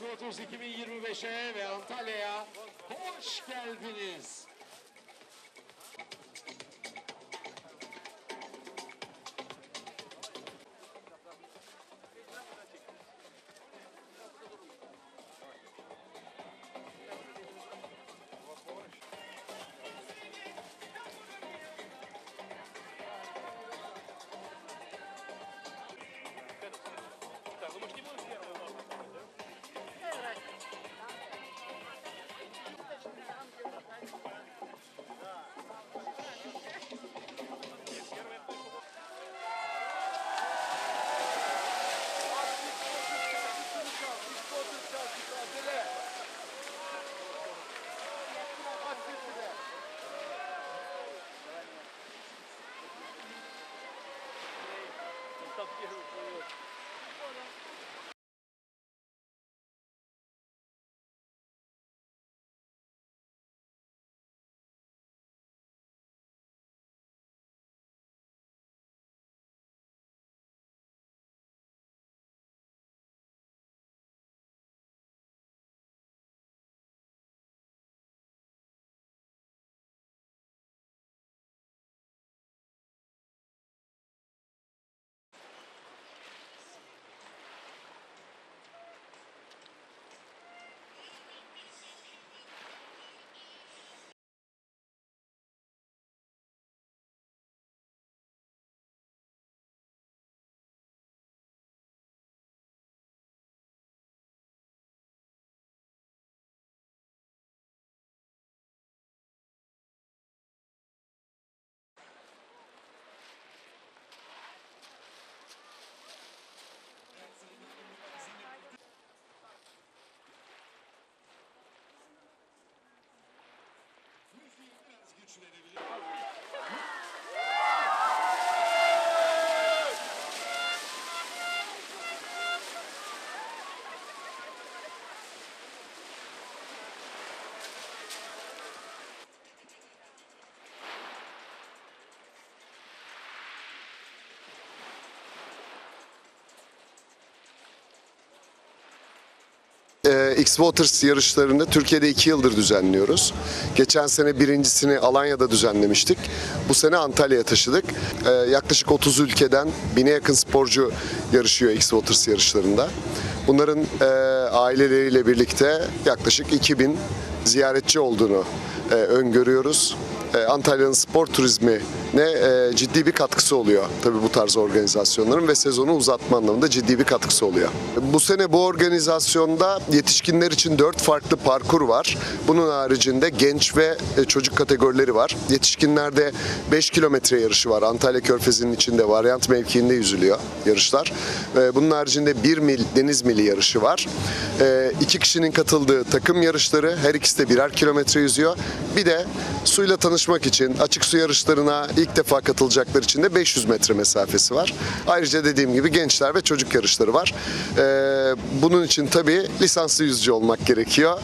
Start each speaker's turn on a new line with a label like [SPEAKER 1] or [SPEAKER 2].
[SPEAKER 1] X-Motors 2025'e ve Antalya'ya hoş geldiniz. güç verebilir.
[SPEAKER 2] Ee, X-Waters yarışlarını Türkiye'de iki yıldır düzenliyoruz. Geçen sene birincisini Alanya'da düzenlemiştik. Bu sene Antalya'ya taşıdık. Ee, yaklaşık 30 ülkeden bine yakın sporcu yarışıyor X-Waters yarışlarında. Bunların e, aileleriyle birlikte yaklaşık 2000 ziyaretçi olduğunu e, öngörüyoruz. E, Antalya'nın spor turizmi ne e, ciddi bir katkısı oluyor tabii bu tarz organizasyonların ve sezonu uzatma anlamında ciddi bir katkısı oluyor. Bu sene bu organizasyonda yetişkinler için 4 farklı parkur var. Bunun haricinde genç ve e, çocuk kategorileri var. Yetişkinlerde 5 kilometre yarışı var. Antalya Körfezi'nin içinde varyant mevkiinde yüzülüyor yarışlar. E, Bunun haricinde 1 mil deniz mili yarışı var. E, İki kişinin katıldığı takım yarışları her ikisi de birer kilometre yüzüyor. Bir de suyla tanışmak için açık su yarışlarına ilk defa katılacaklar için de 500 metre mesafesi var. Ayrıca dediğim gibi gençler ve çocuk yarışları var. Ee, bunun için tabii lisanslı yüzücü olmak gerekiyor.